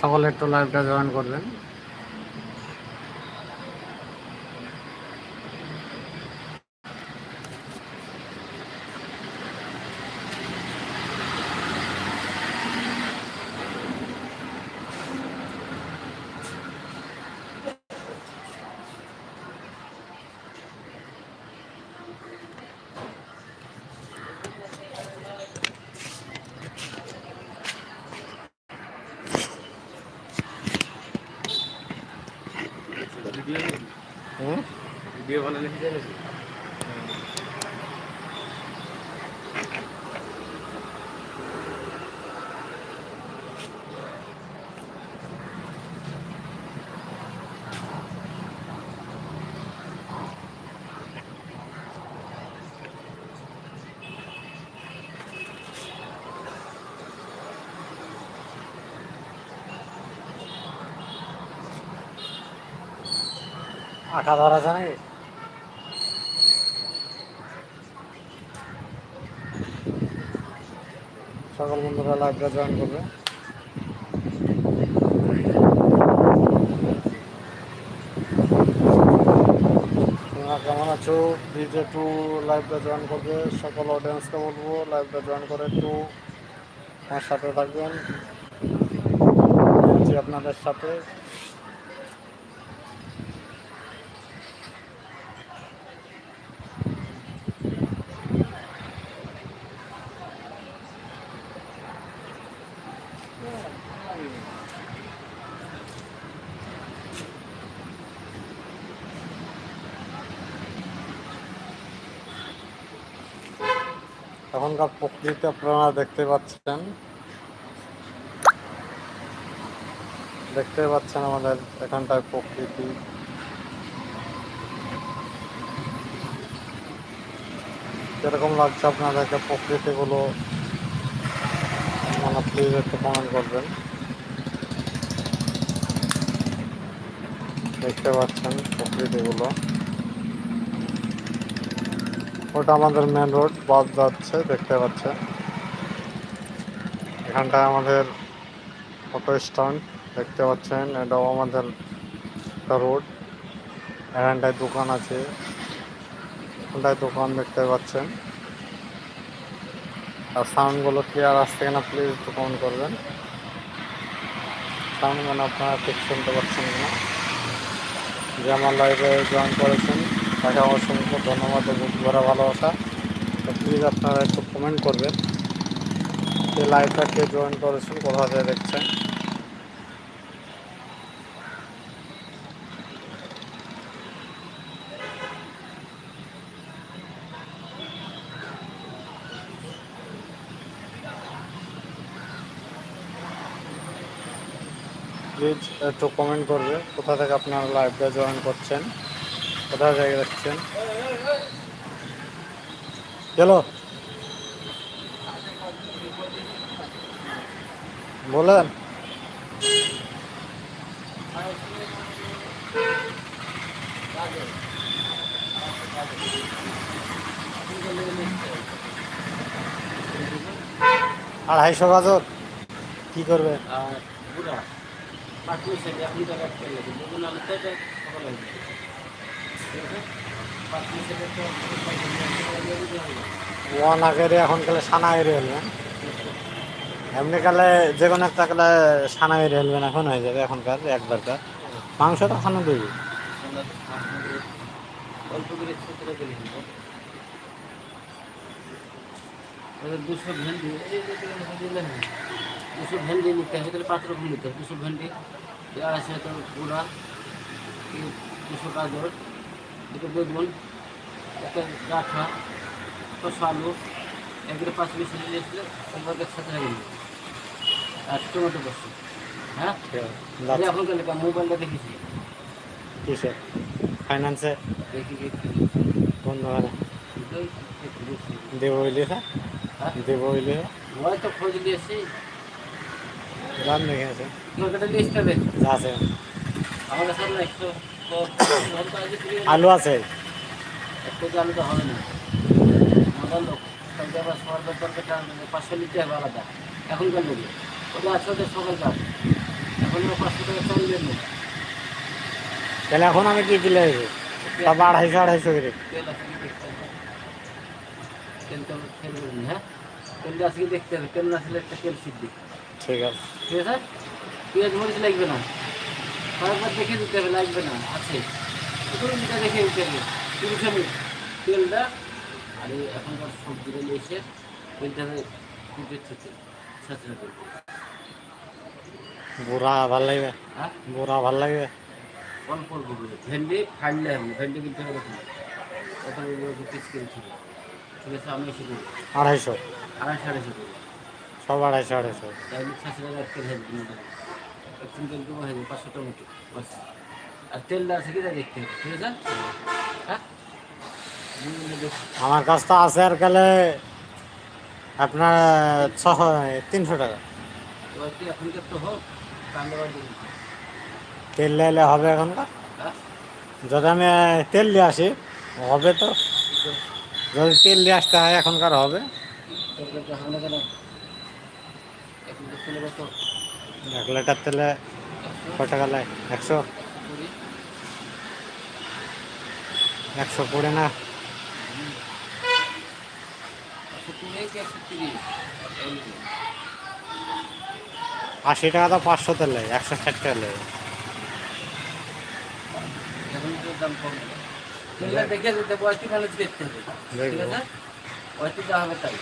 সকলে একটু লাইভটা জয়েন করবেন। ভিডিও বানালে কি জানিস আঁকা ধরা আছে সকল বন্ধুরা লাইভটা জয়েন করবে। কেমন আছো? প্লিজ একটু লাইভটা জয়েন করবে। সকল অডিয়েন্সকে বলব লাইভটা জয়েন করে একটু আমার সাথে থাকবেন। আপনাদের সাথে। এখনকার প্রকৃতি আপনারা দেখতে পাচ্ছেন। দেখতে পাচ্ছেন আমাদের এখানটায় প্রকৃতি। কীরকম লাগছে আপনাদেরকে প্রকৃতিগুলো? মানে প্লিজ একটু কমেন্ট করবেন। দেখতে পাচ্ছেন প্রকৃতিগুলো। ওটা আমাদের মেন রোড বাস যাচ্ছে, দেখতে পাচ্ছেন। এখানটায় আমাদের অটো স্ট্যান্ড দেখতে পাচ্ছেন, এটাও আমাদের রোড এখানটায় দোকান আছে। এখানটায় দোকান দেখতে পাচ্ছেন। আর সাউন্ডগুলো ক্লিয়ার আসছে কিনা প্লিজ একটু কমেন্ট করবেন। সাউন্ড মানে আপনারা ঠিক শুনতে পাচ্ছেন কিনা। যে আমার লাইভে জয়েন করেছেন তাকে অসংখ্য ধন্যবাদ বুক ভরা ভালোবাসা। তো প্লিজ আপনারা একটু কমেন্ট করবেন। যে লাইভটা কে জয়েন করেছেন, কোথা থেকে দেখছেন? প্লিজ একটু কমেন্ট করবে কোথা থেকে আপনারা লাইভটা জয়েন করছেন? কোথা থেকে দেখছেন? চলো বলেন। আড়াইশো গাজর কি করবে? ওয়ান আগের এখন কালে সানা এরে হেলবেন এমনি কালে যে কোনো একটা কালে সানা এরে এখন হয়ে যাবে এখনকার একবারকার মাংস তো দেবে অল্প করে ছোটো করে দিব দুশো হয়। তাহলে পাঁচ রকম দুশো ভেন্ডি, আড়াইশো গুঁড়া, দুশো গাজর। দুটো বেগুন একটা ডাঁঠা শসা আলু একবারে পাঁচ মিশে নিয়ে একসাথে হয়ে গেল আর টমেটো বসছে হ্যাঁ? এই এখন গেলে মোবাইলটা দেখেছি কিসে ফাইন্যান্সে? দেখি একটু দেখি। দেব হইলে হ্যাঁ হ্যাঁ? দেব হইলে হয়তো খোঁজ দিয়েছি জান দেখে আছে। তোমাকে লিস্ট যা আছে। আমাদের সামনে একশো আলু আছে। আলু তো হবে না। পাঁচশো লিটার হবে আলাদা। এখনকার লোক ওটা আছে ওদের সকাল কাজ। এখন পাঁচশো টাকা চাইলে নেই তাহলে এখন আমি কি দেবো সব আড়াইশো আড়াইশো করে। হ্যাঁ? তেলটা আজকে দেখতে হবে? তেল না ছিল একটা তেল সিদ্ধি। ঠিক আছে। ঠিক আছে? পেঁয়াজ মরিচ লাগবে না? কয়েকবার দেখে দিতে হবে লাগবে না। আছে। যেটা দেখে দিতে হবে। তিরিশ মিনিট তেলটা আর এখনকার সবজিটা এসে তেলটা কুটের থেকে করবে বুড়া ভালো লাগবে। হ্যাঁ? বুড়া ভালো লাগবে। অল্প অল্প করে ভেন্ডি ফাড়লে হবে ভেন্ডি কিন্তু এরকম কত পিস করে ছিল ঠিক আছে আমি এসে আড়াইশো। আড়াইশো আড়াইশো সব আড়াইশো আড়াইশো। ডাইনিক ছাঁচড়া হয়ে আমার কাছ তো আছে আর গেলে আপনার ছশো তিনশো টাকা। তেল নিলে হবে এখনকার? যদি আমি তেল নিয়ে আসি, হবে তো। যদি তেল নিয়ে আসতে হয়, এখনকার হবে। এক লিটার তেলে একশো টাকা লাগে? একশো? একশো কুড়ি না? কি। আশি টাকা তো পাঁচশো তেল একশো ষাট টাকা লাগে। দেখে দিতে বয়সটি দেখতে হবে ঠিক আছে বয়সটি হবে তাই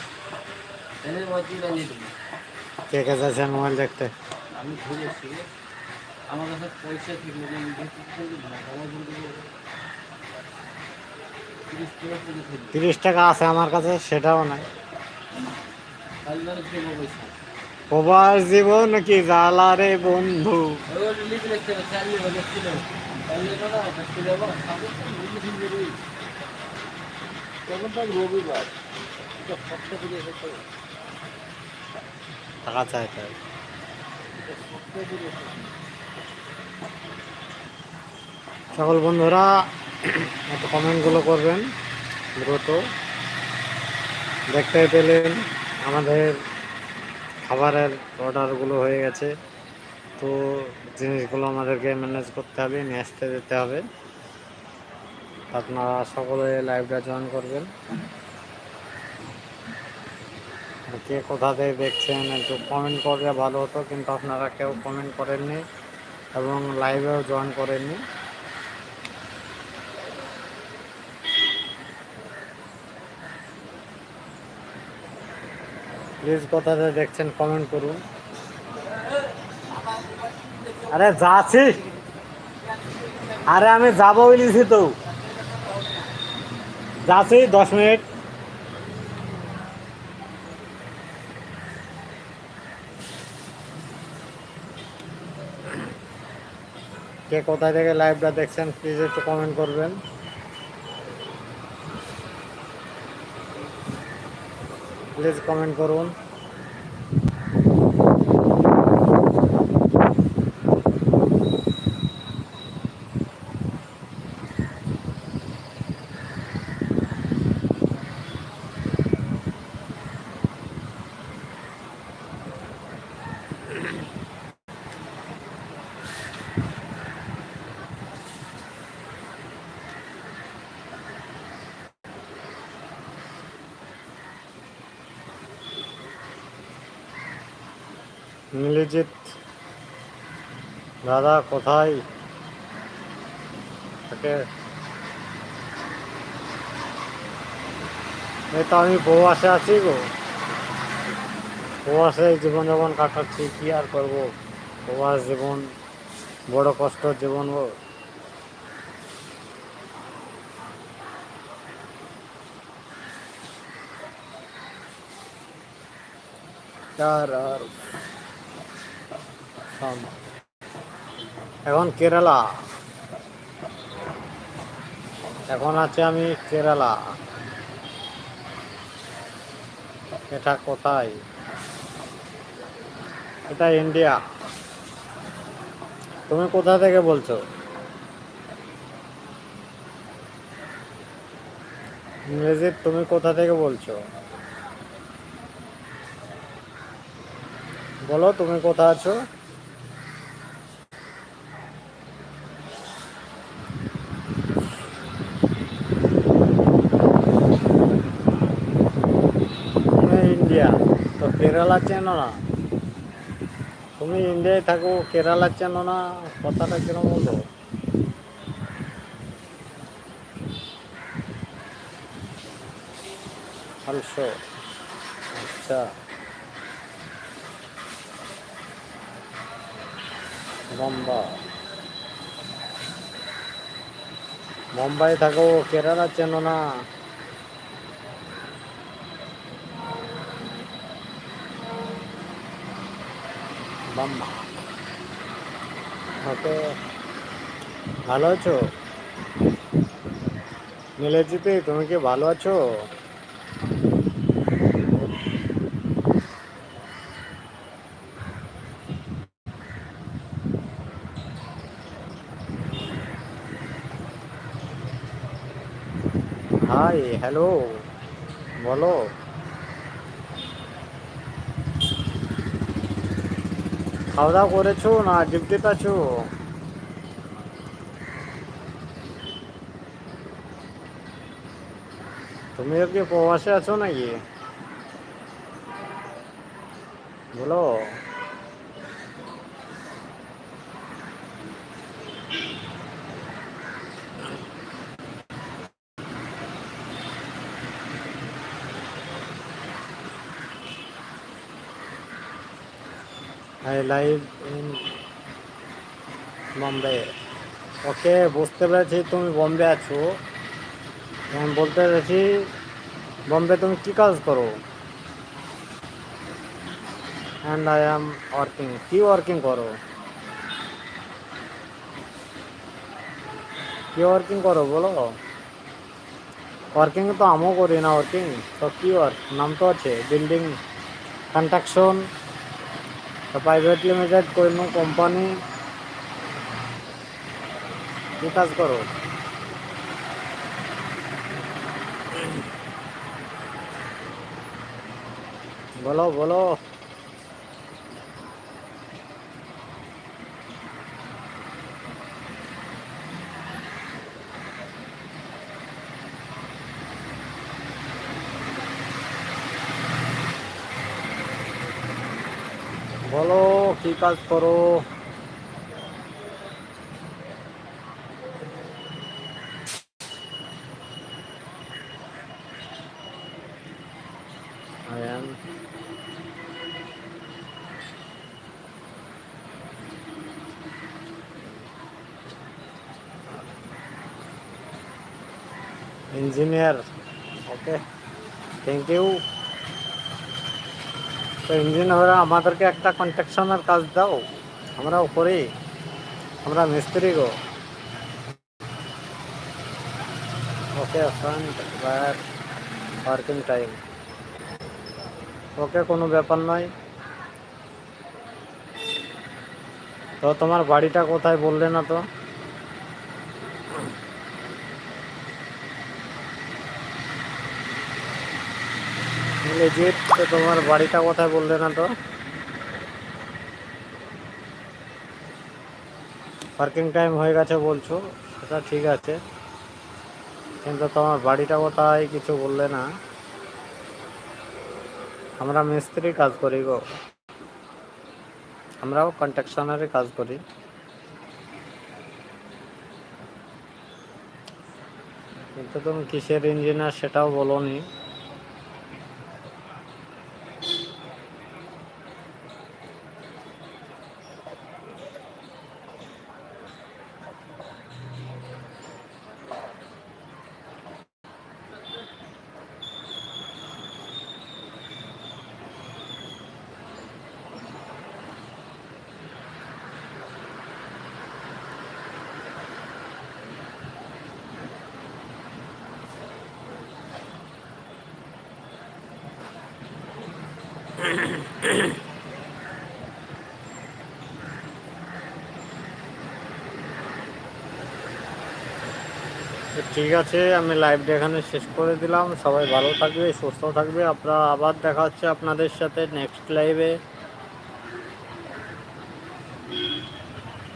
কে কে মোবাইল দেখতে? আমি ঘুরে আমার কাছে পয়সা ঠিক নেই আমি তিরিশ টাকা আছে আমার কাছে সেটাও নাই। প্রবাস জীবন কি জ্বালা রে বন্ধু? রবিবার টাকা চাই তাই এটা সপ্তাহ করে এসেছে সকল বন্ধুরা, একটু কমেন্টগুলো করবেন, দ্রুত। দেখতে পেলেন আমাদের খাবারের অর্ডারগুলো হয়ে গেছে। তো জিনিসগুলো আমাদেরকে ম্যানেজ করতে হবে, নিয়ে আসতে যেতে হবে। আপনারা সকলে লাইভটা জয়েন করবেন। কে কোথা থেকে দেখছেন একটু কমেন্ট করলে ভালো হতো, কিন্তু আপনারা কেউ কমেন্ট করেননি এবং লাইভেও জয়েন করেননি। প্লিজ কোথাতে দেখছেন কমেন্ট করুন। আরে যাচ্ছি। আরে আমি যাব বলেছি তো। যাচ্ছি দশ মিনিট। কে কোথায় থেকে লাইভটা দেখছেন প্লিজ একটু কমেন্ট করবেন। প্লিজ কমেন্ট করুন। নীলজিৎ দাদা কোথায়? থাকে এই তো আমি প্রবাসে আছি গো। প্রবাসে জীবনযাপন কাটাচ্ছি, কি আর করব? প্রবাস জীবন, বড় কষ্ট জীবন গো। আর আর। এখন কেরালা। এখন আছে আমি কেরালা। এটা কোথায়? এটা ইন্ডিয়া। তুমি কোথা থেকে বলছো? ইংরেজি তুমি কোথা থেকে বলছো? বলো তুমি কোথা আছো ইন্ডিয়া তো কেরালা চেনো না? তুমি ইন্ডিয়ায় থাকো কেরালা চেনো না, কথাটা কিরম বলো আলসো। আচ্ছা। বোম্বা। মুম্বাই থাকো কেরালা চেনো না। বাম্মা ওকে ভালো আছো? মিলেজিতে তুমি কি ভালো আছো? হাই হ্যালো বলো। খাওয়া দাওয়া করেছ না ডিউটিতে আছো? তুমিও কি প্রবাসে আছো নাকি? বলো। I live in Bombay okay, বুঝতে পেরেছি তুমি বম্বে আছো। আমি বলতে চাইছি বম্বে তুমি কী কাজ করো? অ্যান্ড আই অ্যাম ওয়ার্কিং কি ওয়ার্কিং করো? কি ওয়ার্কিং করো বলো? ওয়ার্কিং তো আমিও করি না ওয়ার্কিং তো কি ওয়ার্ক নাম তো আছে বিল্ডিং কনস্ট্রাকশন প্রাইভেট লিমিটেড কোনো কোম্পানি কি কাজ করো বলো বলো বলো কি কাজ করো I am engineer okay thank you তো ইঞ্জিনিয়ার আমাদেরকে একটা কনস্ট্রাকশনের কাজ দাও। আমরাও করি আমরা মিস্ত্রি গো। Okay front back working time okay, কোনো ব্যাপার নয়। তো তোমার বাড়িটা কোথায় বললে না তো? লেজিট, তো তোমার বাড়িটা কোথায় বললে না তো? পার্কিং টাইম হয়ে গেছে বলছো, সেটা ঠিক আছে। কিন্তু তোমার বাড়িটা কোথায় কিছু বললে না। আমরা মিস্ত্রি কাজ করি গো। আমরাও কন্ট্রাকশনারে কাজ করি। কিন্তু তুমি কিসের ইঞ্জিনিয়ার সেটাও বলোনি। তো ঠিক আছে, আমি লাইভটা এখানে শেষ করে দিলাম। সবাই ভালো থাকবে, সুস্থ থাকবে। আপনারা আবার দেখা হচ্ছে আপনাদের সাথে নেক্সট লাইভে